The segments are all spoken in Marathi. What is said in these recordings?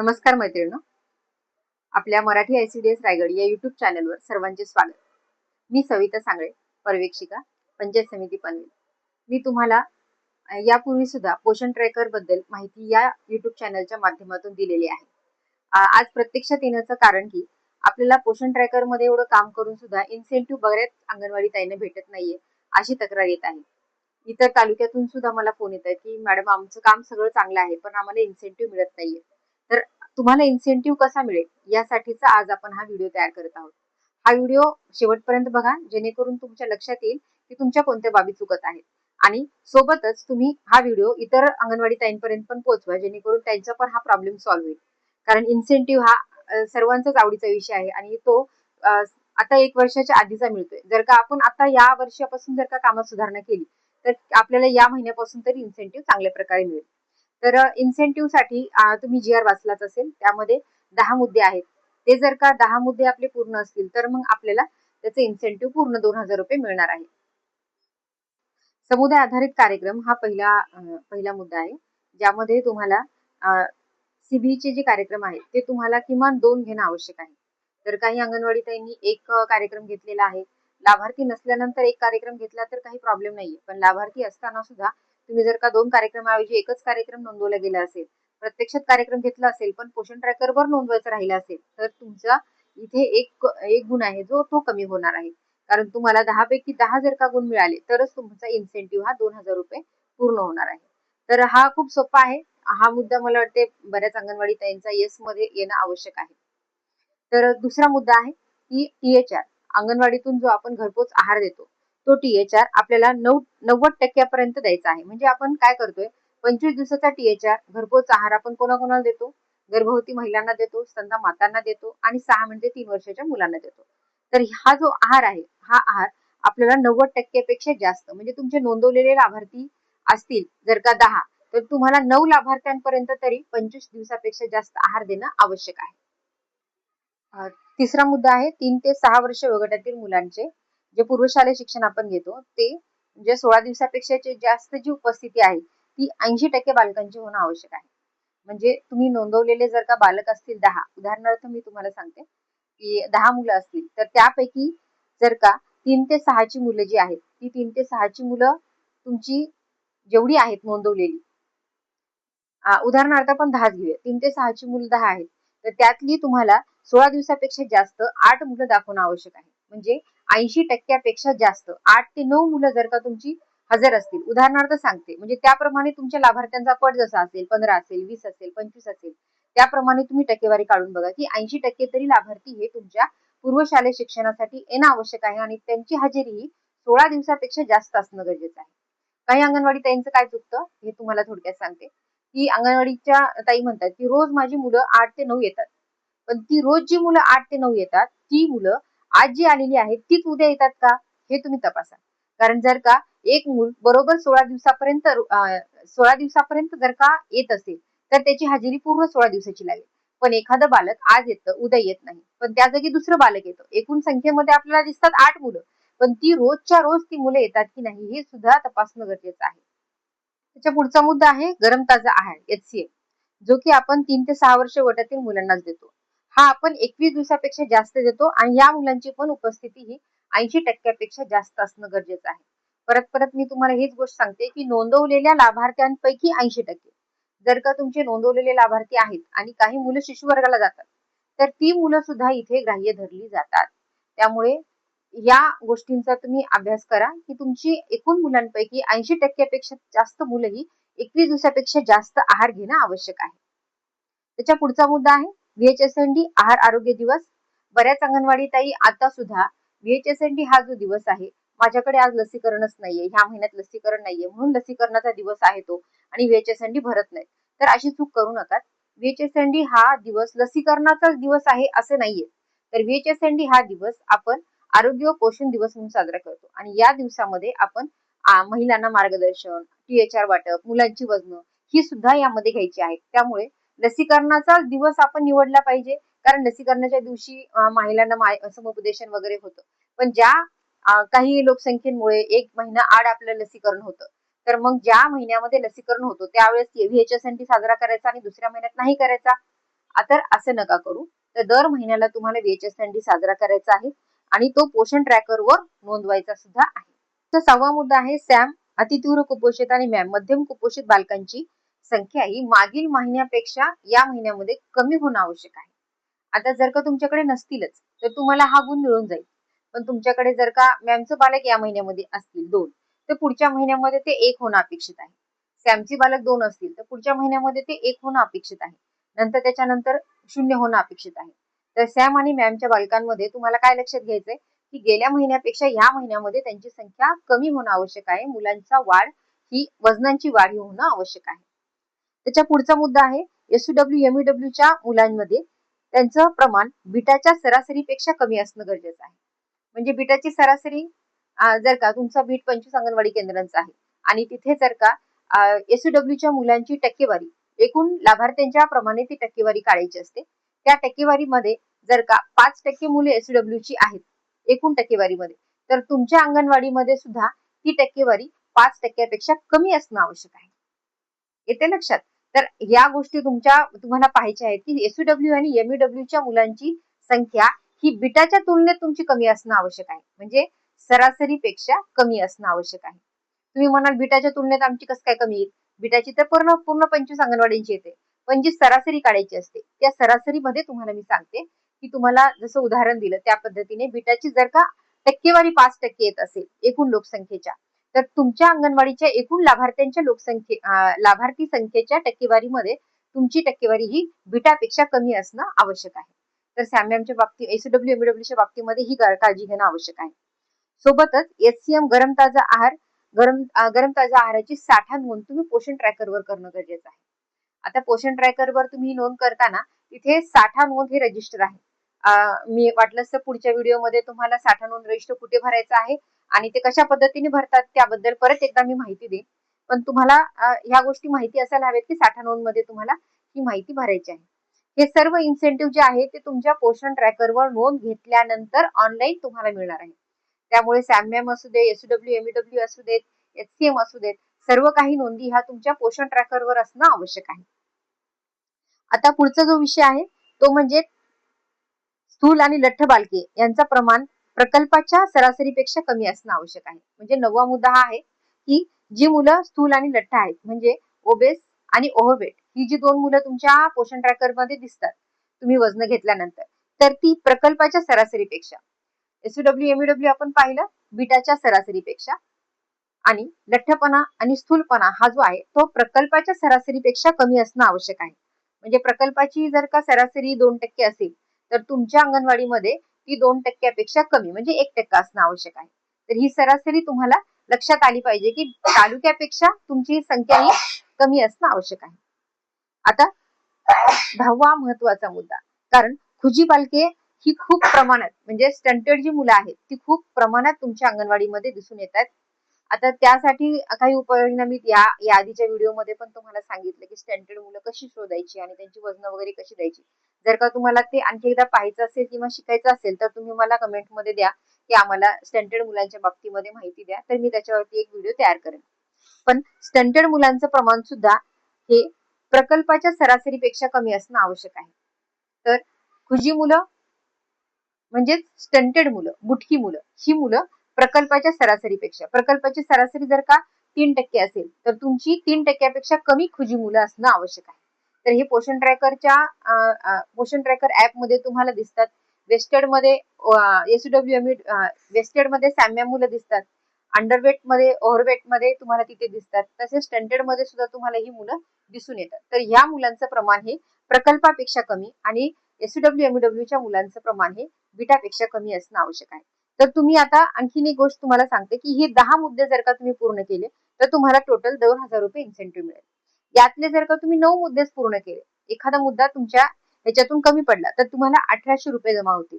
नमस्कार मैत्रिणी आपल्या Marathi I C D S Raigad या युट्यूब चॅनलवर सर्वांचे स्वागत. मी सविता सांगळे पर्यवेक्षिका पंचायत समिती पनवेल. मी तुम्हाला यापूर्वी सुद्धा पोषण ट्रॅकरबद्दल माहिती या युट्यूब चॅनलच्या माध्यमातून दिलेली आहे. आज प्रत्यक्षात येण्याचं कारण की आपल्याला पोषण ट्रॅकरमध्ये एवढं काम करून सुद्धा इन्सेंटिव्ह बऱ्याच अंगणवाडी ताईंना भेटत नाहीये अशी तक्रार येत आहे. इतर तालुक्यातून सुद्धा मला फोन येत आहे की मॅडम आमचं काम सगळं चांगलं आहे पण आम्हाला इन्सेंटिव्ह मिळत नाहीये. तुम्हाला इन्सेंटिव्ह कसा मिळेल? यासाठीचा आज आपण हा व्हिडिओ तयार करत आहोत. हा व्हिडिओ शेवटपर्यंत बघा जेणेकरून तुमच्या लक्षात येईल की तुमच्या कोणत्या बाबी चुकत आहेत. आणि सोबतच तुम्ही हा व्हिडिओ इतर अंगणवाडी ताईंपर्यंत पण पोहोचवा जेणेकरून त्यांचा पण हा प्रॉब्लेम सॉल्व्ह होईल. कारण इन्सेंटिव्ह हा सर्वांचाच आवडीचा विषय आहे आणि तो आता एक वर्षाच्या आधीचा मिळतोय. जर का आपण आता या वर्षापासून जर का कामात सुधारणा केली तर आपल्याला या महिन्यापासून तरी इन्सेंटिव्ह चांगल्या प्रकारे मिळेल. तर इन्सेंटिव्हसाठी तुम्ही जी आर वाचलाच असेल. त्यामध्ये दहा मुद्दे आहेत. ते जर का दहा मुद्दे आपले पूर्ण असतील तर मग आपल्याला त्याचे इन्सेंटिव्ह पूर्ण दोन हजार रुपये मिळणार आहे. समुदाय आधारित कार्यक्रम हा पहिला पहिला मुद्दा आहे. ज्यामध्ये तुम्हाला सीबीचे जे कार्यक्रम आहेत ते तुम्हाला किमान दोन घेणं आवश्यक आहे. तर काही अंगणवाडी ताईंनी एक कार्यक्रम घेतलेला आहे. लाभार्थी नसल्यानंतर एक कार्यक्रम घेतला तर काही प्रॉब्लेम नाहीये. पण लाभार्थी असताना सुद्धा तुम्ही जर का दोन कार्यक्रमाऐवजी एकच कार्यक्रम नोंदवला गेला असेल प्रत्यक्षात कार्यक्रम घेतला असेल पण पोषण ट्रॅकर वर नोंदवायचं राहिलं असेल तर तुमचा इथे एक एक गुण आहे जो तो कमी होणार आहे. कारण तुम्हाला दहा पैकी दहा जर का गुण मिळाले तरच तुमचा इन्सेंटिव्ह हा दोन हजार रुपये पूर्ण होणार आहे. तर हा खूप सोपा आहे. हा मुद्दा मला वाटते बऱ्याच अंगणवाडी ताईंचा येस मध्ये येणं आवश्यक आहे. तर दुसरा मुद्दा आहे की टीएचआर अंगणवाडीतून जो आपण घरपोच आहार देतो तो टीएचआर आपल्याला नऊ नव्वद टक्क्यापर्यंत द्यायचा आहे. म्हणजे आपण काय करतोय पंचवीस दिवसाचा टीएचआर घरपोच आहार आपण कोणाकोणाला देतो? गर्भवती महिलांना देतो स्तंदा मातांना देतो आणि सहा म्हणजे तीन वर्षाच्या मुलांना देतो. तर हा जो आहार आहे हा आहार आपल्याला नव्वद टक्क्यापेक्षा जास्त म्हणजे तुमचे नोंदवलेले लाभार्थी असतील जर का दहा तर तुम्हाला नऊ लाभार्थ्यांपर्यंत तरी पंचवीस दिवसापेक्षा जास्त आहार देणं आवश्यक आहे. तिसरा मुद्दा आहे तीन ते सहा वर्ष वगटातील मुलांचे जे पूर्वशालेय शिक्षण आपण घेतो ते म्हणजे सोळा दिवसापेक्षा जास्त जी उपस्थिती आहे ती ऐंशी टक्के बालकांची होणं आवश्यक आहे. म्हणजे तुम्ही नोंदवलेले जर का बालक असतील दहा उदाहरणार्थ मी तुम्हाला सांगते की दहा मुलं असतील तर त्यापैकी जर का तीन ते सहाची मुलं जी आहेत ती तीन ते सहाची मुलं तुमची जेवढी आहेत नोंदवलेली उदाहरणार्थ आपण दहाच घेऊया तीन ते सहाची मुलं दहा आहेत तर त्यातली तुम्हाला सोळा दिवसापेक्षा जास्त आठ मुलं दाखवणं आवश्यक आहे. म्हणजे ऐंशी टक्क्यापेक्षा जास्त. आठ ते नऊ मुलं जर का तुमची हजर असतील उदाहरणार्थ सांगते म्हणजे त्याप्रमाणे तुमच्या लाभार्थ्यांचा पट जसा असेल पंधरा असेल वीस असेल पंचवीस असेल त्याप्रमाणे तुम्ही टक्केवारी काढून बघा की ऐंशी टक्के तरी लाभार्थी हे तुमच्या पूर्वशालेय शिक्षणासाठी येणं आवश्यक आहे आणि त्यांची हजेरी ही सोळा दिवसापेक्षा जास्त असणं गरजेचं आहे. काही अंगणवाडी ताईंचं काय चुकतं? हे तुम्हाला थोडक्यात सांगते. की अंगणवाडीच्या ताई म्हणतात की रोज माझी मुलं आठ ते नऊ येतात. पण ती रोज जी मुलं आठ ते नऊ येतात ती मुलं आज जी आलेली आहे तीच उद्या येतात का? हे तुम्ही तपासा. कारण जर का एक मूल बरोबर सोळा दिवसापर्यंत सोळा दिवसापर्यंत जर का येत असेल तर त्याची हजेरी पूर्ण सोळा दिवसाची लागेल. पण एखादं बालक आज येतं उद्या येत नाही. पण त्या जागी दुसरं बालक येतं. एकूण संख्येमध्ये आपल्याला दिसतात आठ मुलं. पण ती रोजच्या रोज ती मुलं येतात की नाही हे सुद्धा तपासणं गरजेचं आहे. त्याच्या पुढचा मुद्दा आहे गरम ताजा आहार एचसीए जो की आपण तीन ते सहा वर्ष गटातील मुलांनाच देतो. हा आपण एकवीस दिवसापेक्षा जास्त देतो आणि या मुलांची पण उपस्थिती ही ऐंशी टक्क्यापेक्षा जास्त असणं गरजेचं आहे. परत परत मी तुम्हाला हीच गोष्ट सांगते की नोंदवलेल्या लाभार्थ्यांपैकी ऐंशी टक्के. जर का तुमचे नोंदवलेले लाभार्थी आहेत आणि काही मुलं शिशु वर्गाला जातात तर ती मुलं सुद्धा इथे ग्राह्य धरली जातात. त्यामुळे या गोष्टींचा तुम्ही अभ्यास करा की तुमची एकूण मुलांपैकी ऐंशी टक्क्यापेक्षा जास्त मुलं ही एकवीस दिवसापेक्षा जास्त आहार घेणं आवश्यक आहे. त्याच्या पुढचा मुद्दा आहे व्हीएचएसएनडी आहार आरोग्य दिवस. बऱ्याच अंगणवाडी ताई आता सुद्धा व्हीएचएसएनडी हा जो दिवस आहे माझ्याकडे आज लसीकरणच नाहीये ह्या महिन्यात लसीकरण नाहीये म्हणून लसीकरणाचा दिवस आहे तो आणि व्हीएचएसएनडी भरत नाही तर अशी चूक करू नका. व्हीएचएसएनडी हा दिवस लसीकरणाचाच दिवस आहे असे नाहीये. तर व्हीएचएसएनडी हा दिवस आपण आरोग्य व पोषण दिवस म्हणून साजरा करतो आणि या दिवसामध्ये आपण महिलांना मार्गदर्शन टीएचआर वाटप मुलांची वजन ही सुद्धा यामध्ये घ्यायची आहेत. त्यामुळे लसीकरणाचा दिवस आपण निवडला पाहिजे. कारण लसीकरणाच्या दिवशी महिलांना समुपदेशन वगैरे होतं. पण ज्या काही लोकसंख्येमुळे एक महिना आड आपलं लसीकरण होतं. तर मग ज्या महिन्यामध्ये लसीकरण होतं त्यावेळेस एव्हीएचएस एन टी साजरा करायचा आणि दुसऱ्या महिन्यात नाही करायचा. तर असं नका करू. तर दर महिन्याला तुम्हाला VHS डी साजरा करायचा आहे. आणि तो पोषण ट्रॅकर वर नोंदवायचा सुद्धा आहे. तर सहावा मुद्दा आहे सॅम अतितीव्र कुपोषित आणि मॅम मध्यम कुपोषित बालकांची संख्या ही मागील महिन्यापेक्षा या महिन्यामध्ये कमी होणं आवश्यक आहे. आता जर का तुमच्याकडे नसतीलच तर तुम्हाला हा गुण मिळून जाईल. पण तुमच्याकडे जर का मॅमचं बालक या महिन्यामध्ये असतील दोन तर पुढच्या महिन्यामध्ये ते एक होणं अपेक्षित आहे. सॅमची बालक दोन असतील तर पुढच्या महिन्यामध्ये ते एक होणं अपेक्षित आहे. नंतर त्याच्यानंतर शून्य होणं अपेक्षित आहे. तर सॅम आणि मॅमच्या बालकांमध्ये तुम्हाला काय लक्षात घ्यायचंय? की गेल्या महिन्यापेक्षा या महिन्यामध्ये त्यांची संख्या कमी होणं आवश्यक आहे. मुलांचा वाढ ही वजनांची वाढ ही होणं आवश्यक आहे. त्याच्या पुढचा मुद्दा आहे एसयूडब्ल्यू च्या मुलांमध्ये त्यांचं प्रमाण बिटाच्या सरासरीपेक्षा कमी असणं गरजेचं आहे. म्हणजे बिटाची सरासरी जर का तुमचा बीट पंचवीस अंगणवाडी केंद्रांचा आहे आणि तिथे जर का एसयूडब्ल्यूच्या मुलांची टक्केवारी एकूण लाभार्थ्यांच्या प्रमाणे ती टक्केवारी काढायची असते. त्या टक्केवारीमध्ये जर का पाच टक्के मुले एसयूडब्ल्यू ची आहेत एकूण टक्केवारीमध्ये तर तुमच्या अंगणवाडीमध्ये सुद्धा ती टक्केवारी पाच टक्क्यापेक्षा कमी असणं आवश्यक आहे. येते लक्षात? तर या गोष्टी तुमच्या तुम्हाला पाहायच्या आहेत की एसयूडब्ल्यू आणि एमईडब्ल्यू च्या मुलांची संख्या ही बिटाच्या तुलनेत तुमची कमी असणं आवश्यक आहे. म्हणजे सरासरीपेक्षा कमी असणं आवश्यक आहे. तुम्ही म्हणाल बिटाच्या तुलनेत आमची कसं काय कमी येईल? बिटाची तर पूर्ण पूर्ण पंचवीस अंगणवाडींची येते. पण जी सरासरी काढायची असते त्या सरासरीमध्ये तुम्हाला मी सांगते की तुम्हाला जसं उदाहरण दिलं त्या पद्धतीने बिटाची जर का टक्केवारी पाच टक्के येत असेल एकूण लोकसंख्येच्या तर तुमच्या अंगणवाडीच्या एकूण लाभार्थ्यांच्या लोकसंख्ये लाभार्थी संख्येच्या टक्केवारीमध्ये तुमची टक्केवारी ही बिटापेक्षा कमी असणं आवश्यक आहे. तर सॅमॅमच्या बाबतीत एसडब्ल्यू एमडब्ल्यूच्या बाबतीमध्ये ही काळजी घेणं आवश्यक आहे. सोबतच एचसीएम गरम ताजा आहार गरम गरम ताजा आहाराची साठा नोंद तुम्ही पोषण ट्रॅकरवर करणं गरजेचं आहे. आता पोषण ट्रॅकरवर तुम्ही नोंद करताना तिथे साठा नोंद हे रजिस्टर आहे. मी वाटलंच तर पुढच्या व्हिडिओमध्ये तुम्हाला साठा नोंद रजिस्टर कुठे भरायचं आहे? आणि ते कशा पद्धतीने भरतात त्याबद्दल परत एकदा मी माहिती देईन. पण तुम्हाला ह्या गोष्टी माहिती असायला हव्यात की साठा नोंदमध्ये तुम्हाला ही माहिती भरायची आहे. हे सर्व इन्सेंटिव्ह जे आहे ते तुमच्या पोषण ट्रॅकरवर नोंद घेतल्यानंतर ऑनलाईन तुम्हाला मिळणार आहे. त्यामुळे सॅमएम असू दे एसडब्ल्यू एमईडब्ल्यू असू देत एचसीएम असू देत सर्व काही नोंदी ह्या तुमच्या पोषण ट्रॅकरवर असणं आवश्यक आहे. आता पुढचा जो विषय आहे तो म्हणजे स्थूल आणि लठ्ठ बालके यांचा प्रमाण प्रकल्पाच्या सरासरीपेक्षा कमी असणं आवश्यक आहे. म्हणजे नववा मुद्दा हा आहे की जी मुलं स्थूल आणि लठ्ठ आहेत म्हणजे ओबेस आणि ओव्हरवेट ही जी दोन मुलं तुमच्या पोषण ट्रॅकरमध्ये दिसतात तुम्ही वजन घेतल्यानंतर तर ती प्रकल्पाच्या सरासरीपेक्षा. एसडब्ल्यू एमडब्ल्यू आपण पाहिलं बिटाच्या सरासरीपेक्षा आणि लठ्ठपणा आणि स्थूलपणा हा जो आहे तो प्रकल्पाच्या सरासरीपेक्षा कमी असणं आवश्यक आहे. म्हणजे प्रकल्पाची जर का सरासरी दोन टक्के असेल तर तुमच्या अंगणवाडीमध्ये ती दोन टक्क्यापेक्षा कमी म्हणजे एक टक्का असणं आवश्यक आहे. तर ही सरासरी तुम्हाला लक्षात आली पाहिजे की तालुक्यापेक्षा तुमची संख्या ही कमी असणं आवश्यक आहे. आता दहावा महत्त्वाचा मुद्दा कारण खुजी पालके ही खूप प्रमाणात म्हणजे स्टंटेड जी मुलं आहेत ती खूप प्रमाणात तुमच्या अंगणवाडीमध्ये दिसून येतात आता त्यासाठी काही उपाययोजना मी या आधीच्या व्हिडिओमध्ये पण तुम्हाला सांगितलं की स्टँडर्ड मुलं कशी शोधायची आणि त्यांची वजन वगैरे कशी द्यायची. जर का तुम्हाला ते आणखी एकदा पाहायचं असेल किंवा शिकायचं असेल तर तुम्ही मला कमेंटमध्ये द्या की आम्हाला स्टंटेड मुलांच्या बाबतीमध्ये माहिती द्या. तर मी त्याच्यावरती एक व्हिडिओ तयार करेन. पण स्टंटेड मुलांचं प्रमाण सुद्धा हे प्रकल्पाच्या सरासरीपेक्षा कमी असणं आवश्यक आहे. तर खुजी मुलं म्हणजेच स्टंटेड मुलं बुटकी मुलं ही मुलं प्रकल्पाच्या सरासरीपेक्षा प्रकल्पाची सरासरी जर का तीन टक्के असेल तर तुमची तीन टक्क्यापेक्षा कमी खुजी मुलं असणं आवश्यक आहे. तर हे पोषण ट्रॅकरच्या पोषण ट्रॅकर ऍपमध्ये तुम्हाला दिसतात. वेस्टेडमध्ये एसडब्ल्यू एम वेस्टेडमध्ये साम्या मुलं दिसतात. अंडरवेटमध्ये ओव्हरवेटमध्ये तुम्हाला तिथे दिसतात. तसेच स्टँडर्डमध्ये सुद्धा तुम्हाला ही मुलं दिसून येतात. तर ह्या मुलांचं प्रमाण हे प्रकल्पापेक्षा कमी आणि एसडब्ल्यू एमडब्ल्यूच्या मुलांचं प्रमाण हे बिटापेक्षा कमी असणं आवश्यक आहे. तर तुम्ही आता आणखीन एक गोष्ट तुम्हाला सांगते की हे दहा मुद्दे जर का तुम्ही पूर्ण केले तर तुम्हाला टोटल दोन हजार रुपये इन्सेंटिव्ह मिळेल. यातले जर का तुम्ही नऊ मुद्देच पूर्ण केले एखादा मुद्दा तुमच्या ह्याच्यातून कमी पडला तर तुम्हाला अठराशे रुपये जमा होतील.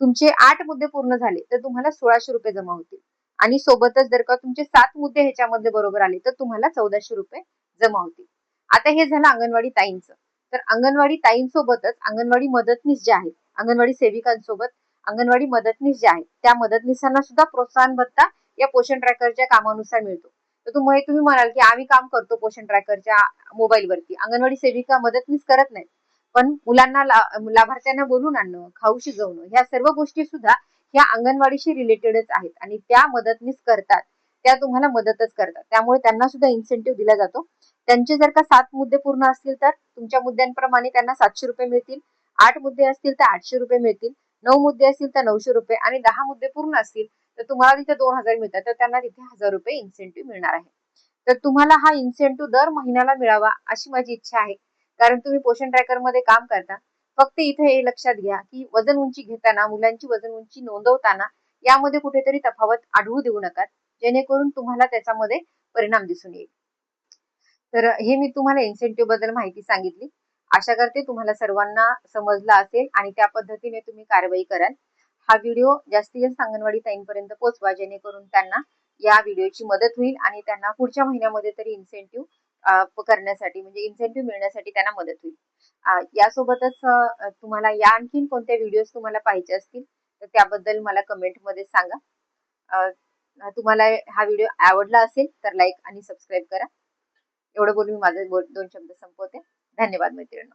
तुमचे आठ मुद्दे पूर्ण झाले तर तुम्हाला सोळाशे रुपये जमा होतील. आणि सोबतच जर का तुमचे सात मुद्दे ह्याच्यामध्ये बरोबर आले तर तुम्हाला चौदाशे रुपये जमा होतील. आता हे झालं अंगणवाडी ताईंचं. तर अंगणवाडी ताईंसोबतच अंगणवाडी मदतनीस जे आहेत अंगणवाडी सेविकांसोबत अंगणवाडी मदतनीस जे आहेत त्या मदतनीसांना सुद्धा प्रोत्साहन भत्ता या पोषण ट्रॅकरच्या कामानुसार मिळतो. तर तुम्ही तुम्ही म्हणाल की आम्ही काम करतो पोषण ट्रॅकरच्या मोबाईलवरती. अंगणवाडी सेविका मदतनीस करत नाहीत. पण मुलांना लाभार्थ्यांना बोलून आणणं खाऊ शिजवणं ह्या सर्व गोष्टी सुद्धा ह्या अंगणवाडीशी रिलेटेडच आहेत. आणि त्या मदतनीस करतात. त्या तुम्हाला मदतच करतात. त्यामुळे त्यांना सुद्धा इन्सेंटिव्ह दिला जातो. त्यांचे जर का सात मुद्दे पूर्ण असतील तर तुमच्या मुद्द्यांप्रमाणे त्यांना सातशे रुपये मिळतील. आठ मुद्दे असतील तर आठशे रुपये मिळतील. नऊ मुद्दे असतील तर नऊशे रुपये आणि दहा मुद्दे पूर्ण असतील तर तुम्हाला तिथे दोन हजार मिळतात तर त्यांना तिथे हजार रुपये इन्सेंटिव्ह मिळणार आहे. तर तुम्हाला हा इन्सेंटिव्ह दर महिन्याला मिळावा अशी माझी इच्छा आहे. कारण तुम्ही पोषण ट्रॅकरमध्ये काम करता फक्त इथे हे लक्षात घ्या की वजन उंची घेताना मुलांची वजन उंची नोंदवताना यामध्ये कुठेतरी तफावत आढळू देऊ नका जेणेकरून तुम्हाला त्याच्यामध्ये परिणाम दिसून येईल. तर हे मी तुम्हाला इन्सेंटिव्हबद्दल माहिती सांगितली. आशा करते तुम्हाला सर्वांना समजलं असेल आणि त्या पद्धतीने तुम्ही कारवाई कराल. हा व्हिडिओ जास्तीत जास्त अंगणवाडी ताईंपर्यंत पोहोचवा जेणेकरून त्यांना या व्हिडिओची मदत होईल आणि त्यांना पुढच्या महिन्यामध्ये तरी इन्सेंटिव्ह करण्यासाठी म्हणजे इन्सेंटिव्ह मिळण्यासाठी त्यांना मदत होईल. यासोबतच तुम्हाला या आणखीन कोणत्या व्हिडिओज तुम्हाला पाहिजे असतील तर त्याबद्दल मला कमेंटमध्ये सांगा. तुम्हाला हा व्हिडिओ आवडला असेल तर लाईक आणि सबस्क्राईब करा. एवढं बोलून मी माझे दोन शब्द संपवते. धन्यवाद मैत्रिणी